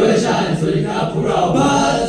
วชาติสวัสดีครับพวกเราบ้าน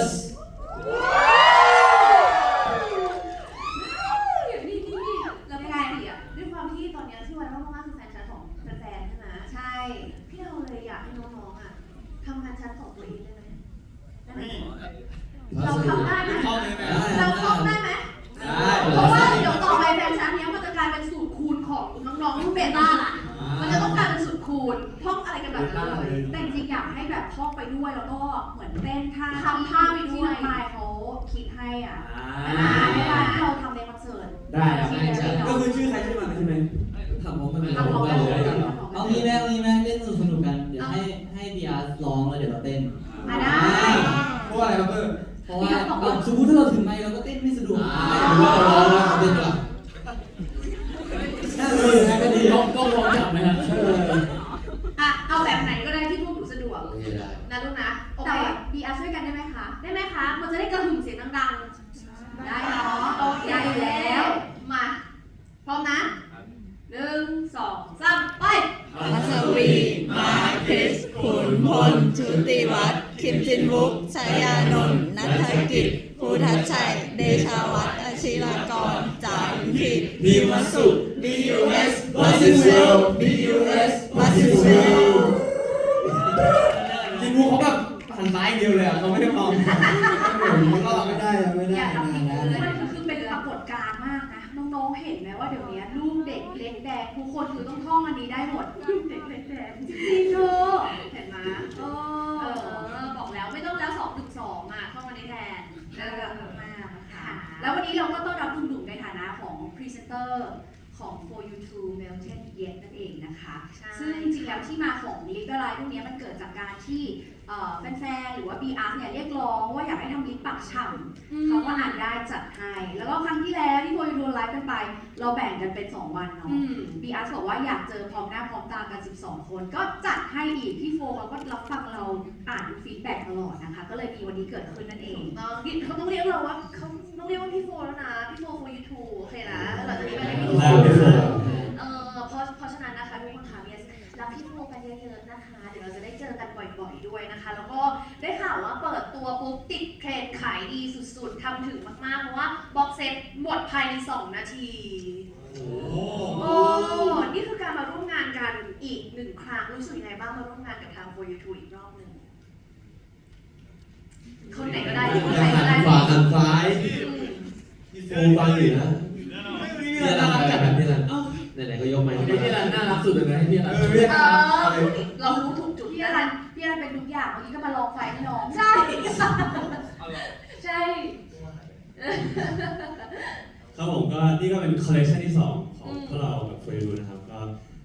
ยานนท์นัทกิจภูทัชชัย เดชาวัฒน์อาชิรากรจารุกิจมีวันสุข BUS What is real BUS What is real จริงๆเขาแบบหันซ้ายเดียวเลยอะเขาไม่ได้มองมันก็ไม่ได้อะไม่อได้ย่าทำผิดนะเลยมันคือเป็นปรากฏการณ์มากนะ น้องๆ เห็นไหมว่าเดี๋ยวนี้ลูกเด็กเล็กแดงทุกคนคือต้องท่องอันนี้ได้หมดลูกเด็กเล็กแดงจริงๆเธอเห็นไหมเออ ององอะท่องอันนี้แทนน่ารักมากๆนะคะแล้ววันนี้เราก็ต้อนรับลุงดุ่มในฐานะของพรีเซนเตอร์ของ For You To Melted Yet ซึ่งจริงๆแล้วที่มาของลิปละลายพวกนี้มันเกิดจากการที่เอ่อแฟนๆหรือว่า BR เนี่ยเรียกร้องว่าอยากให้ทำลิปปากฉ่ำเขาก็อ่านได้จัดให้แล้วก็ครั้งที่แล้วที่โพยโดนไลฟ์กันไป เราแบ่งกันเป็น 2 วันเนาะบีอาร์บอกว่าอยากเจอพร้อมหน้าพร้อมตากัน 12 คน ก็จัดให้อีก พี่โฟเขาก็รับฟังเราอ่านฟีดแบ็กตลอดนะคะ ก็เลยมีวันนี้เกิดขึ้นนั่นเองเขาต้องเรียกเราว่าเขาต้องเรียกว่าพี่โฟแล้วนะ พี่โฟ for you too โอเคนะแล้วหลังจากนี้ไปเรียกพี่โฟ ปิดตัวปุ๊บติดเทรนด์ขายดีสุดๆทำถึงมากๆ เพราะว่าบ็อกเซตหมดภายใน 2 นาที โอ้ นี่คือการมาร่วมงานกันอีกหนึ่งครั้ง รู้สึกยังไงบ้างมาร่วมงานกับทาง for you too อีกรอบหนึ่งคนไหนก็ได้คนไหนก็ได้ขวาหันซ้ายอืมโฟฟังอยู่นะพี่รันน่ารักจัดแบบพี่รันไหนๆก็ยกไมค์พี่รันน่ารักสุดเลยนะพี่รันเออพี่ อะไรรันพี่อรันเป็นทุกอย่างเมื่อกี้ก็มาลองไฟให้น้องใช่ ใช่ ครับผมก็นี่ก็เป็นคอลเลคชันที่สองของพวกเรากับเฟรดูนะครับ ก็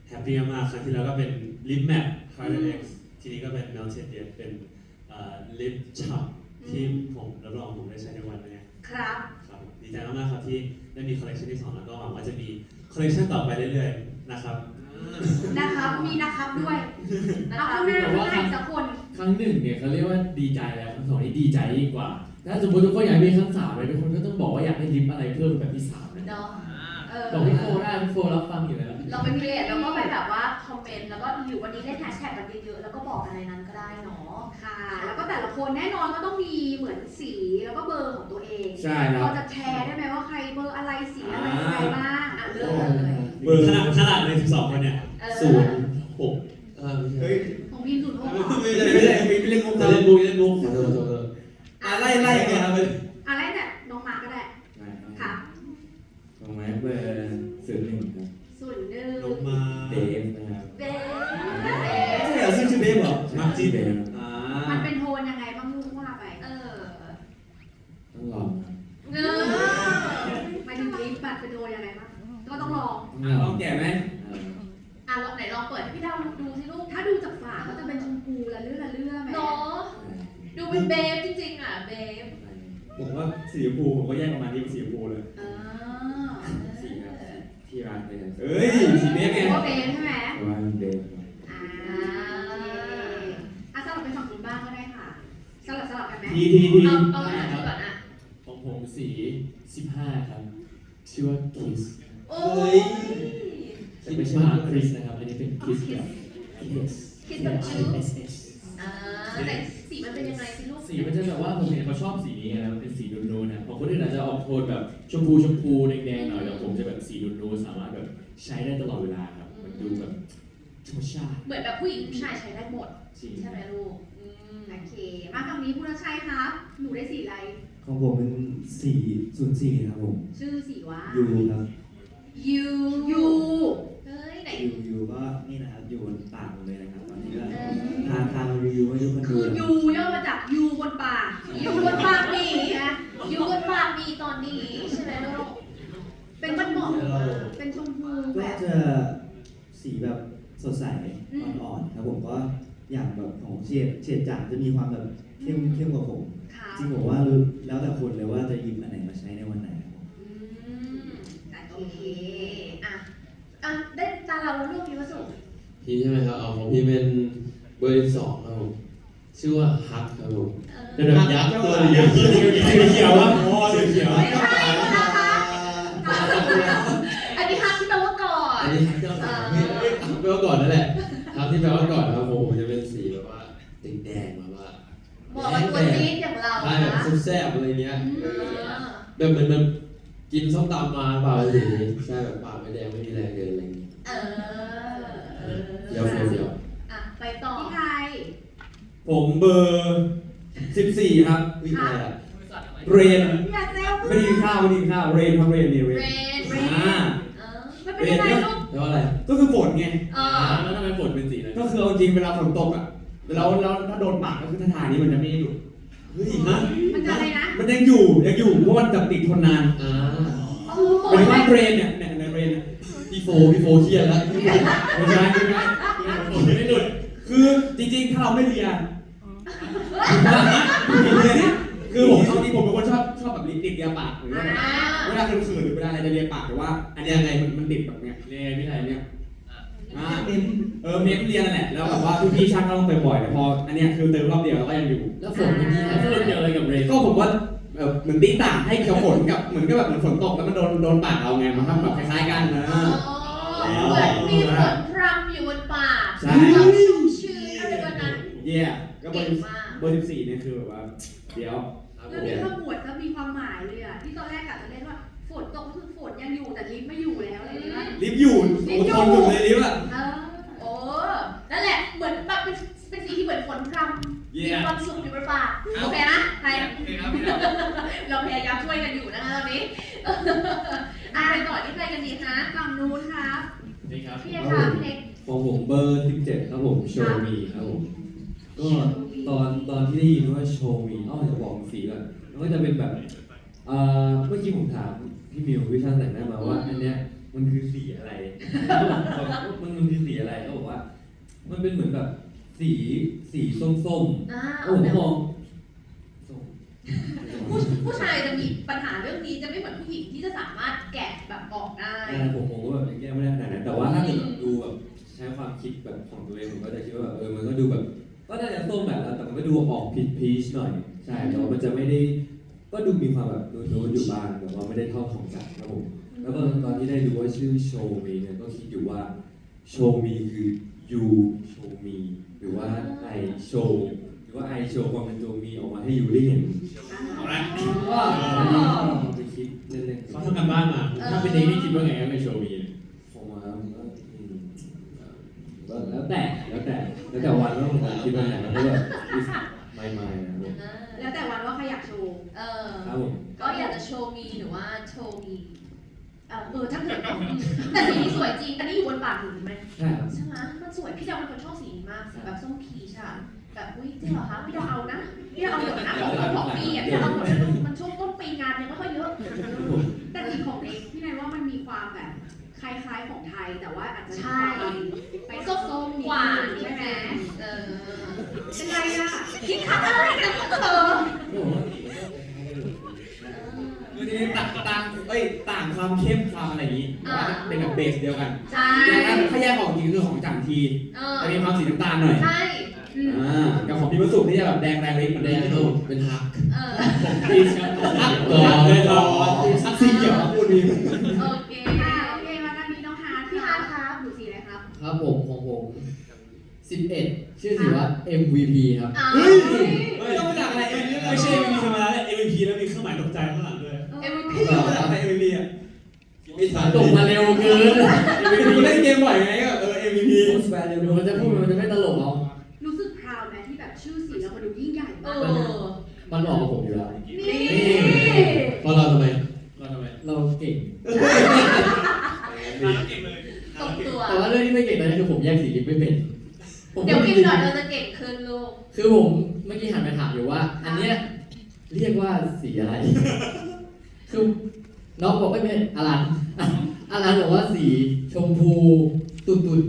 แฮปปี้มากๆครั้งที่แล้วก็เป็นลิปแมท Harder X ทีนี้ก็เป็น Melted Yet เป็นลิปฉ่ำที่ผมรับรองผมได้ใช้ในวันนี้ครับครับดีใจมากๆครับที่ได้มีคอลเลคชันที่สองแล้วก็หวังว่าจะมีคอลเลคชันต่อไปเรื่อยๆนะครับ นะครับ มีนะครับด้วยนะเอาคะข้างหน้าข้างหน้าอีกสักคน ครั้งหนึ่งเนี่ยเขาเรียกว่าดีใจแล้วครั้งสองนี่ดีใจยิ่งกว่า ถ้าสมมติทุกคนอยากให้มีครั้งสามเลยทุกคนก็ต้องบอกว่าอยากให้ลิฟต์อะไรเพิ่มแบบที่สามนะเนาะเออบอกพี่โฟได้พี่โฟรับฟังอยู่แล้วเราไปเพจแล้วก็ไปแบบว่าคอมเมนต์แล้วก็หรือวันนี้เล่นแฮชแท็กกันเยอะๆแล้วก็บอกอะไรนั้นก็ได้เนาะค่ะ แล้วก็แต่ละคนแน่นอนก็ต้องมีเหมือนสีแล้วก็เบอร์ของตัวเองใช่ครับเราจะแชร์ได้ไหมว่าใครเบอร์อะไรสีอะไรยังไงบ้างอะเลือกเลย เบอร์ขนาดขนาดเลย12คนเนี่ยเออศูนย์หกเออเฮ้ยของพิมพ์สุดโหดไม่ใช่ไม่ใช่ไม่เล่นมุกจะนะเล่นมุกเล่นมุกขอโทษขอโทษขอโทษอะไล่ไล่ไงครับอะไรเนี่ยน้องมาก็ได้ค่ะของไม้เบอร์ศูนย์หนึ่งครับส่วนหนึ่งลงมา เป็นเบฟจริงๆอะเบฟผมว่าสีชมพูผมก็แยกประมาณนี้เป็นสีชมพูเลยสีที่ร้านเบฟเอ้ยสีเบฟไงว่าเบฟใช่ไหมว่าเบฟอะสลับไปฝั่งคนบ้างก็ได้ค่ะ สลับสลับกันไหมทีทีทีเอาเอาอันนี้ก่อนอะของผมสีสิบห้าครับ ชื่อว่าคิสโอ้ยไม่ใช่มาคริสนะครับ อันนี้เป็นคิสแบบคิสคิสแบบคิส ชมพูชมพูแดงๆหน่อยแต่ผมจะแบบสีนูนๆสามารถแบบใช้ได้ตลอดเวลาครับมันดูแบบธรรมชาติเหมือนแบบผู้หญิงผู้ชายใช้ได้หมด จริงใช่ไหมลูกอืมโอเค มาฝั่งนี้คุณชัยครับ หนูได้สีอะไร ของผมเป็นสี่ศูนย์สี่ครับผมชื่อสีว่ายูครับยูยูเฮ้ยไหน ยูยูก็นี่นะครับอยู่บนปากหมดเลยนะครับตอนนี้ก็เออทางทางรีวิวให้ทุกคนดูคือนะยูย่อมาจากยูบนปากยูบนปากมี อะยูบนปากมีตอนนี้ใช่ไหมลูก เป็นมันเหมาะเป็นชมพูแบก็บ จะสีแบบสดใสอ่อนๆครับผมก็อย่างแบบของเฉดเฉดจางจะมีความแบบเข้มเข้มกว่าผมค่ะจริงผมว่ารู้แล้วแต่คนเลยว่าจะหยิบอันไหนมาใช้ในวันไหนครับผมอืมโอเคอะอะได้ตาเราแล้วลูกพี่วสุพี่ใช่ไหมครับเอาของพี่เป็นเบอร์สองครับผม ชื่อว่าฮักครับผมเอเป็นอแบบยักษ์ตัวใหญ่สีเขียววะอ๋อสีเขียวไม่ใช่นะคะอันนี้ฮักที่แปลว่าก่อนอันนี้ฮักเจ้าสาวพี่เอ้ยฮักแปลว่าก่อนนั่นแหละฮักที่แปลว่าก่อนครับผมผมจะเป็นสีแบบว่าแดงๆแบบว่าเหมาะกับตัวจี๊ดอย่างเราใช่แบบนะแซ่บๆอะไรเงี้ยเออแบบเหมือนแบบกินส้มตำมาเปล่าสีใช่แบบปากไม่แดงไม่มีแรงเดินอะไรเงี้ยเออเออเดี๋ยวเดี๋ยวเดี๋ยวอะไปต่อพี่ไทย ผมเบอร์สิบสี่ครับวิ่งอะไรอะเรนอย่าเซลไม่ได้กินข้าวไม่ได้กินข้าวเรนครับเรนนี่เรเรนนอ่าเออมันเป็นยังไงลูกแล้วอะไรก็คือฝนไง เออ่าอแล้วทำไมฝนเป็นสีนั้นก็คือเอาจริงเวลาฝนตกอะแล้วแล้วถ้าโดนปากก็คือถ้าทางนี้มันจะไม่หยุดเฮ้ยฮะมันจะอะไรนะมันยังอยู่ยังอยู่เพราะมันจะติดทนนานอ่าคือฝเป็นนว่าเรนเนี่ยเนี่ยในเรนเนี่ยพี่โฟพี่โฟเครียดแล้วไม่ใช่ไม่ใช่ ฝนไม่หลุดคือจริงๆ ถ้าเราไม่เรียน คือผมเอาจริงผมเป็นคนชอบชอบแบบลิ้นติดเรียปากหรือว่าแบบอ่าเวลาเขินๆหรือเวลาอะไรจะเรียปากหรือว่า อันเนี้ยไงมันมันติดแบบเนี้ยเรียนพี่ไทยเนี่ยอ่าเออเน้นเรียนนั่นแหละแล้วแบบว่าพี่ๆช่างก็ต้องเติมบ่อยแต่พออันเนี้ยคือเติมรอบเดียวแล้วก็ยังอยู่ แล้วฝนเป็นที่ไหนฝนเกี่ยวอะไรกับเรนก็ผมว่าเออเหมือนตีต่างให้กับฝนกับเหมือนกับแบบเหมือนฝนตกแล้วมันโดนโดนปากเราไงมันทำแบบคล้ายๆกันนะอ๋อเหมือนมีฝนพรำอยู่บนปากใช่ความชุ่มชื้นอะไรแบบนั้นเย่ ก็เบอเก่งร์มากเบอร์สิบสี่เนี่ยคือแบบว่า เดี๋ยวแล้วนี่ขมวดก็มีความหมายเลยอะ ที่ตอนแรกกะจะเล่นว่าฝนตกก็คือฝนยังอยู่แต่ลิฟต์ไม่อยู่แล้วอะไรอย่างเงี้ย ลิฟต์อยู่โอ้ทนอยู่เลยลิฟต์อะ เออโอ้นั่นแหละ เหมือนแบบเป็นเป็นสีที่เหมือนฝนพรำมีความสุขอยู่บนปากโอเคนะใครเราพยายามช่วยกันอยู่นะคะตอนนี้ อะไปต่อที่ใครกันดีคะฝั่งนู้นครับ นี่ครับ พี่เอกค่ะพี่เล็กของผมเบอร์สิบเจ็ดครับผมโชว์มีครับผม ก็ตอนตอนที่ได้ยินว่าโชว์มีอ้อจะบอกสีก่อนมันก็จะเป็นแบบเอ่อเมื่อกี้ผมถามพี่มิววิชาแต่งหน้ามาว่าอันเนี้ยมันคือสีอะไรมันมันคือสีอะไรเขาบอกว่า มันเป็นเหมือนแบบสีสีส้มอ่าๆเอาโอ้ผมแบก็บมองส้ม ผู้ผู้ชายจะมีปัญหาเรื่องนี้จะไม่เหมือนผู้หญิงที่จะสามารถแกะแบบออกได้ อ่าผมผมก็แบบยังแก้ไม่ได้ขนาดนั้นแต่ว่าถ้าเกิดแบบดูแบบใช้ความคิดแบบของตัวเองผมก็จะคิดว่าแบบเออมันก็ดูแบบ ก็น่าจะส้มแบบแล้วแต่มันก็ดูออกพีชพีชหน่อย ใช่แต่ว่ามันจะไม่ได้ ก็ดูมีความแบบนูนๆอยู่บ้างแต่ว่าไม่ได้เท่าของจัดครับผมแล้วก็ตอนที่ได้ดูว่าชื่อโชว์มีเนี่ยก็คิดอยู่ว่าโชว์มีคือ you show me หรือว่า I show หรือว่า I show ความเป็นตัวมีออกมาให้ you ได้เห็นเอาละว่าอันนี้ก็ไปคิดเล่นๆเขาทำกันบ้านมาถ้าเป็นเด็กนี่คิดว่าไงครับในโชว์มีเนี่ยผมว่าก็อืมก็แล้วแต่ แล้วแต่แล้วแต่วันว่าผมคิดว่าไหนมันก็แบบ is my mind นะครับผมอ่าแล้วแต่วันว่าใครอยากโชว์ เออ ครับผมก็อยากจะโชว์มีหรือว่าโชว์มี เออเออถ้าเกิดแต่สีนี้สวยจริง อันนี้อยู่บนปากหนูไหมใช่ครับใช่ไหมมันสวย พี่ดาวเป็นคนชอบสีนี้มากสีแบบส้มพีชอะแบบอุ้ยจริงเหรอคะพี่ดาวเอานะ พี่ดาวเอาเดี๋ยวนะของของปีอะพี่ดาวเอาหมดนะมั ไทยแต่ว่าอาจจะมีใช่ความไปส้มส้มๆกว่าใช่ไหมเออเป็นไรอะคิดคัดอะไรกันเธอก็ผมว่าคือจริงๆต่างต่างเอ้ยต่างความเข้มความอะไรอย่างนี้แต่ว่าเป็นแบบเบสเดียวกันใช่แต่ถ้าถ้าแยกออกจริงคือของจังทีเออจะมีความสีน้ำตาลหน่อยใช่อืมอ่ากับของพี่ประสุนี่จะแบบแดงแรงเล็กเหมือนแดแดงงโน่โน่เป็นฮักเออพีชครับฮักก่อนเลยก่อนฮักสีเขียวพูดดีโอเคอ่าโอ 11 ชื่อสีว่า MVP ครับอ้าวไม่ต้องไปดักอะไรไม่ใช่ MVP ธรรมดาเลย MVP แล้วมีเครื่องหมายตกใจข้างหลังด้วยเอ็มวีไม่ต้องไปดักอะไร MVP อะไม่ทันตกมาเร็วเกิน MVP เล่นเกมบ่อยไงก็เออ MVP แฟนเร็วมันจะพูดมันจะไม่ตลกเอารู้สึกพราวไหมที่แบบชื่อสีเรามันดูยิ่งใหญ่เอมากอ มันเหมาะกับผมอยู่แล้วนี่เพราะเราทำไม เราทำไมเราเก่ง ตรงตัวแต่ว่าเรื่องที่ไม่เก่งตอนนี้คือผมแยกสีลิปไม่เป็น ผมเดี๋ยวพูอีดกจริงหน่อยเราจะเก่งขึ้นลูก คือผมเมื่อกี้หันไปถามอยู่ว่า อันเนี้ยเรียกว่าสีอะไร คือน้องบอกไม่เป็นอลันอลันบอกว่าสีชมพูตุ่นตุ่น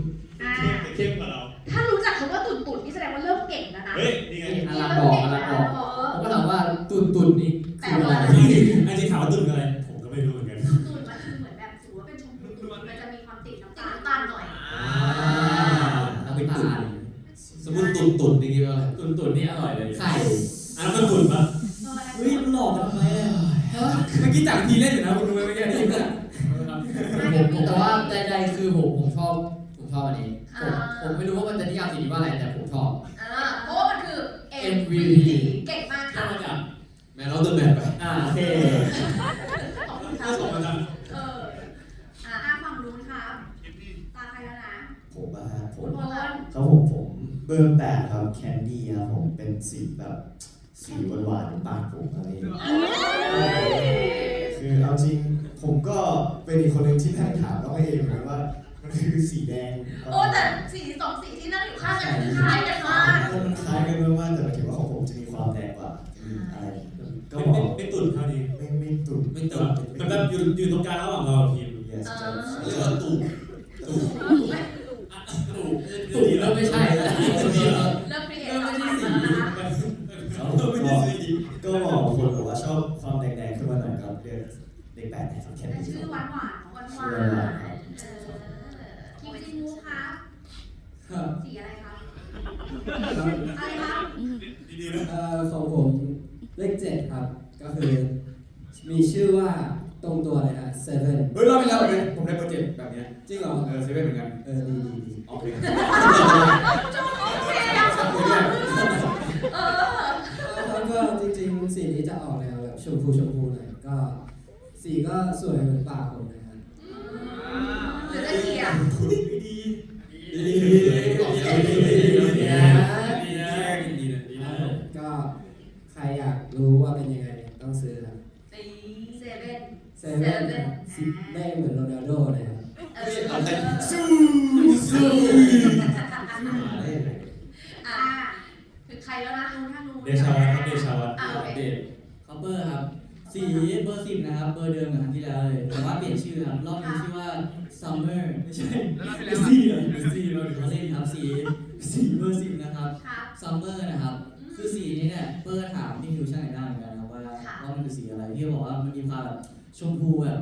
อ่า เข้มกว่าเรา ถ้ารู้จักคำว่าตุ่นตุ่นนี่แสดงว่าเริ่มเก่งแล้วนะเฮ้ย นี่ไงอลันบอกอลันบอกเอผมอก็ถามว่าตุ่นตุ่นนี่แต่คืออะว่าไรไอ้ที่ถามว่าตุ่นคืออะไร ผมก็ไม่รู้เหมือนกัน ตุ่นมันคือเหมือนแบบสมมติว่าเป็นชมพูตุ่นมันจะมีความติดน้ำตาลน้ำตาลหน่อยเอาไปตุ่นสมม ติตุ่นตุ่นอย่างงี้ว่าอะไรตุ่นตุ่นนี่อร่อยเลยไข่ อันนั้นมันตุ่นปะเฮ้ยมันหลอกกันทำไมอะเมื่อกี้จากทีเล่นอยู่นะคุณรู้ไหมเมื่อกี้นี่เพื่อนผมผมแต่ว่าใดๆคือผมผมชอบผมชอบอันนี้ผมอ่าผมไม่รู้ว่ามันจะนิยามสีนี้ว่าอะไรแต่ผมชอบ อ่าเพราะว่ามันคือ MVP เก่งมากข้าค่ะมาจากแม่น้องเดินแบบไปอ่าโอเคขอบคุณคถ้ารับส่งมาจากเอออ่าอ่าฝั่งนู้นครับตาใครแล้วนะผมอะฮะผคุมณพลครับผมผมเบอร์แปดครับแคนดี้ครับผมเป็นสีแบบสีหวานๆในปากผมอะไรอย่างเงี้ยคือเอาจริงผมก็เป็นอีกคนหนึ่งที่นั่งถามน้องเอเหมือนกันว่ามันคือสีแดงโอ้แต่สีสองสีที่นั่งอยู่ข้างกันคือคล้ายกันมากเออมันคล้ายกันมากๆแต่หมายถึงว่าของผมจะมีความแดงกว่าอืมอะไรก็ไม่บอไม่กไม่ตุ่นเท่านี้ไม่ไม่ตุ่นไม่ตุ่นมันแบบอยู่อยู่ตรงกลางระหว่างเรากับทีม yes เอ just เรียกว่าตุ่นตุ่นตุ่นเริ่มไม่ใช่ ชื่อหวานหวานๆของหวันวานวาหวานนเออคิมจิมูครับครับสีอะไรครับอะไรครับดีๆนะเอ่อของผมเลขเจ็ดครับ ก็คือ มีชื่อว่าตรงตัวเลยฮะ seven เฮ้ยรอบไปแล้วเลยผมได้โปรเจกต์แบบเนี้ยจริงเหรอ เออเซเว่นเหมือนกัน เออดีดีดี โอเค เออ แล้วก็จริงๆ สีนี้จะออกแนวแบบชมพูชมพูหน่อยก็ สีก็สวยเหมือนปากผมเลยฮะหรือจะเขียนดีดีดีดีดีดีนะก็ใครอยากรู้ว่าเป็นยังไงต้องซื้อครับตีเซเว่นเซเว่นครับสีแดงเหมือนโรนัลโดเลยครับเออสู้สู้มาได้ยังไงอะถึงใครแล้วนะนู้นถ้านู้นเดชาวัฒน์ครับเดชาวัฒน์อะโอเคเดทคอปเปอร์ครับ สีเบอร์สิบนะครับ เบอร์เดิมกับครั้งที่แล้วเลย แต่ว่าเปลี่ยนชื่อครับ รอบนี้ชื่อว่า Summer ไม่ใช่เป็นสีเหรอเป็นสีเราเล่นครับ สี สีเบอร์สิบนะครับ ครับ Summer นะครับ คือสีนี้เนี่ยเปอร์ถามที่คิวช่างแต่งหน้าเหมือนกันนะว่าค่ะ ว่ามันคือสีอะไรพี่บอกว่ามันมีความแบบชมพูแบบ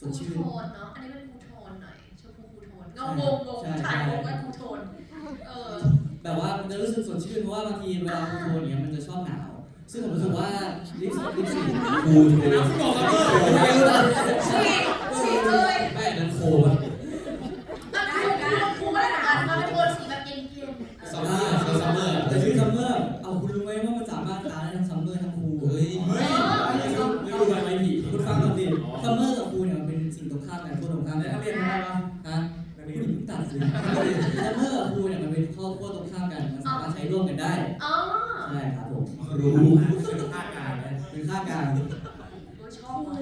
สคูดชื่นโทนเนาะ อันนี้เป็นคูโทนหน่อย ชมพูคูโทน งงงงงถ่ายงงว่าคูโทน เออ แบบว่ามันจะรู้สึกสดชื่นเพราะว่าบางทีเวลาคูโทนอย่างเงี้ยมันจะชอบหนาว ซึ่งผมรู้สึกว่าลิปสลิปสีกูโทรบอกครับฉีกฉีกเลย ตัวชอบว่ะ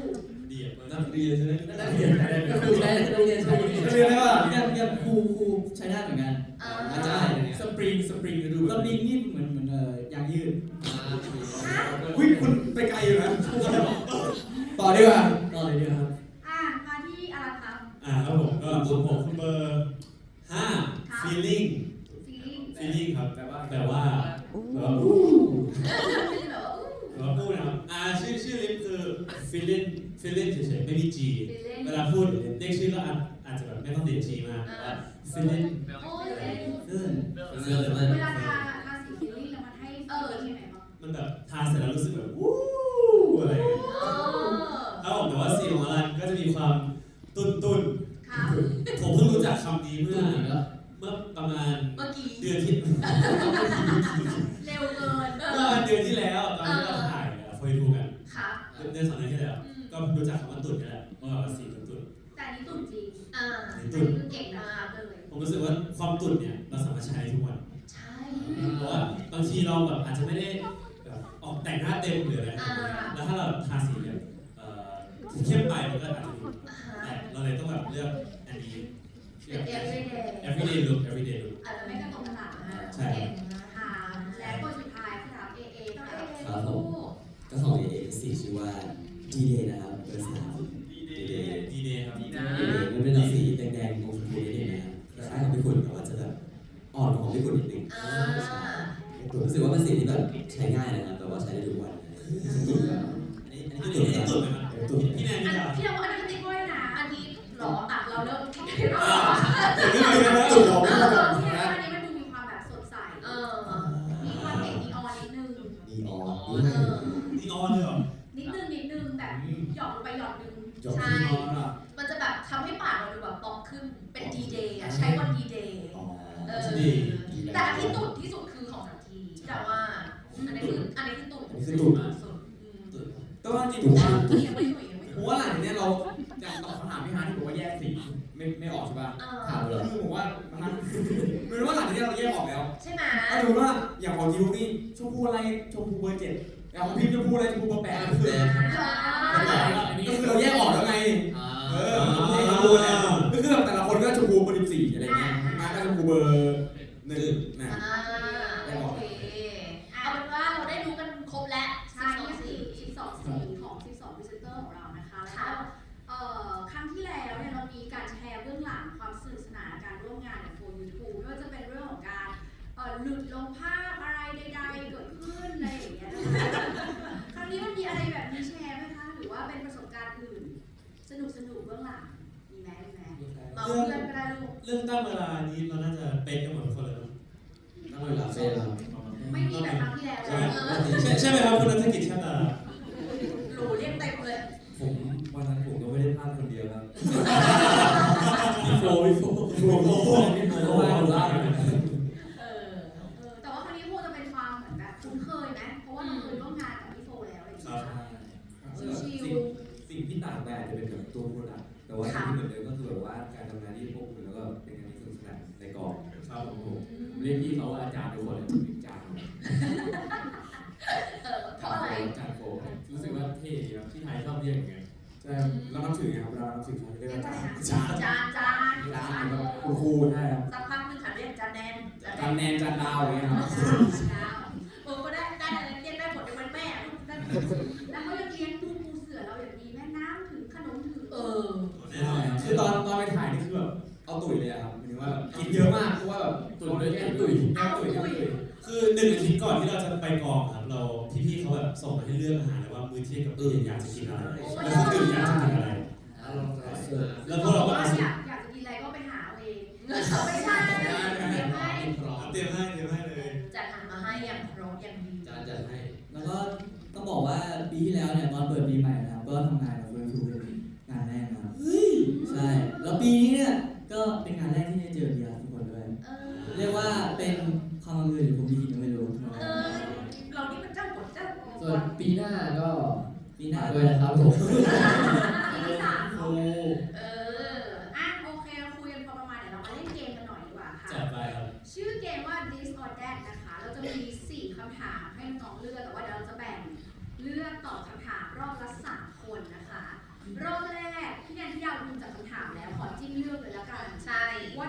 ดีอะนักเรียนใช่ไหมนักเรียนครูใช้นักเรียนใช้เรียนได้ป่ะยังยังครูครูใช้ได้เหมือนกันอาจารย์สปริงสปริงดูสปริงนี่เหมือนเหมือนเอ่อยางยืดอุ้ยคุณไปไกลอยู่นะ ต่อดีกว่า ต่อเลยดีครับ อ่ามาที่อะไรครับ อ่าครับผมก็ผมผมคุณเบอร์ห้า feeling ฟีลิ่ง feeling ครับแปลว่าแปลว่าแปลว่า ไม่ใช่แบบว่าอู้ แปลว่าพูดนะครับอ่าชื่อชื่อลิฟต์คือ feeling feeling เฉยๆไม่มี G ฟีลลิ่งเวลาพูดเรียกชื่อก็อาจอาจจะแบบไม่ต้องติด G มากแต่ว่า feeling โอ้ยเดินเสื้อเลยเวลาทาทาสี เร็วเกินเอ ก็ อ เดือนที่แล้วตอนที่เราถ่ายโฟยทูกัน ครับ เดือนสองเดือนที่แล้ว ก็รู้จักคำว่า ตุ่นนี่แหละว่าแบบว่าสีตุ่นตุ่น แต่อันนี้ตุ่นจริงอ่าๆอันตุ่นนี้คือเก่งมากเลย ผมรู้สึกว่าความตุ่นเนี่ยเราสามารถใช้ได้ทุกวันใช่ เพราะว่าบางทีเราแบบอาจจะไม่ได้แบบออกแต่งหน้าเต็มหรืออะไรอ่า แล้วถ้าเราทาสีแบบเอ่อเข้มไปมันก็อาจจะดูอ่าแต่เราเลยต้องแบบเลือกอันนี้ เป็น everyday everyday look everyday look เออนี่ออนเลยเหรอนิดนึงนิดนึงแบบหยอดลงไปหยอดนึงจบใช่นี่ออนเหรอมันจะแบบทำให้ปากเราดูแบบป๊อกขึ้นเป็นดีเดย์อะใช้วันดีเดย์อ๋อเออ ดีแต่อันที่ตุ่นที่สุดคือของสันทีแต่ว่าอันนี้คืออันนี้คือตุ่นที่ตุ่นสุดอืมก็ว่าจริงผมว่ายังไม่ตุ่นยังไม่ผตุ่มว่าหลังจากเนี้ยเราจะตอบคำถามพี่ฮาร์ดที่บอกว่าแยกสี ไม่ไม่ออกใช่ป่ะเอถามอเลยคือผมว่ามันไม่รู้ว่าหลังจากนี้เราแยกออกแล้วใช่ไหมก็ดูว่าอย่างของจิวนี่ชมพูอะไรชมพูเบอร์เจ็ดอย่างของพิมพ์ชมพูอะไรชมพูเบอร์แปดก็คือ อ่าก็คือเราแยกออกแล้วไง เออเราแยกออกแล้วก็คือแบบแต่ละคนก็ชมพูเบอร์สิบสี่อะไรเงี้ยมาก็ชมพูเบอร์หนึ่งนะ อ่า เรื่องตั้งเวลานี้เราน่าจะเป็นกันหมดทุกคนเลยเนอะตั้งเวลาเซ่ครับไม่มีแบบครั้งที่แล้วใช่ไหมเออใช่ใช่ไหมครับคุณนัฐกิจชาตาหรูเรียกเต็มเลยผมวันนั้นผมก็ไม่ได้พลาดคนเดียวครับพี่โฟพี่โฟโอ้โหพี่โฟว่าคนล่าเลยเออเออแต่ว่าครั้งนี้คงจะเป็นความเหมือนแบบคุ้นเคยนะเพราะว่าเราเคยร่วมงานกับพี่โฟแล้วอะไรอย่างเงี้ยชิวสิ่งสิ่งที่ต่างไปอาจจะเป็นแบบตัวโปรดักต์แต่ว่าสิ่งที่เหมือนเดิมก็คือแบบว่าการทำงานที่พว เรียกพี่เขาว่าอาจารย์ทุกคนเลยผมอาจารย์เออเพราะอะไรอาจารย์โฟรู้สึกว่าเท่ดีครับที่ไทยชอบเรียกอย่างเงี้ยใช่เรานับถือไงครับเรานับถือเขาๆเรียกเรียกว่าว่าอะไรนะจานจานจานจานแบบคุณครูใช่ครับสักพักหนึงค่ะเรียกจานแนนจานแนจานนแนนจานดาวอย่างเงี้ยครับเออก็ได้ได้อะไรเรียกได้หมดในวันแม่ลูกได้หมดแล้วเขายังเลี้ยงดูปูเสือเราอย่างดีแม่น้ำถึงขนมถึงเออแน่นอนครับคือตอนตอนไปถ่ายนี่คือแบบเอาตุ๋ยเลยอะครับหมายถึงว่าแบบกินเยอะ ส่งมาให้เลือกอาหารเลยว่ามื้อเที่ยงกับมื้อเย็นอยากจะกินอะไรแล้วคนอื่นอยากจะกินอะไรแล้วพวกเราก็ว่าเอาอยากอยากจะกินอะไรก็ไปหาเอาเองไม่ใช่เตรียมให้เตรียมให้เตรียมให้เลยจัดหามาให้อย่างพร้อมอย่างดีจานจัดให้ แล้วก็ต้องบอกว่าปีที่แล้วเนี่ยตอนเปิดปีใหม่นะครับก็ทำงานกับเฟิร์นทูเป็น ส่วนปีหน้าก็ปีหน้าด้วยนะครับผมปีสามเนาะเอออะโอเคเราคุยกันประมาณเดี๋ยวเรามาเล่นเกมกันหน่อยดีกว่าค่ะ จัดไปครับ ชื่อเกมว่า this or that นะคะ เราจะมี 4คำถามให้น้องเลือก แต่ว่าเราจะแบ่งเลือกตอบคำถามรอบละสามคนนะคะ รอบแรกพี่แนนที่ยาวคุณจากคำถามแล้วขอจิ้มเลือกเลยละกัน ใช่ ว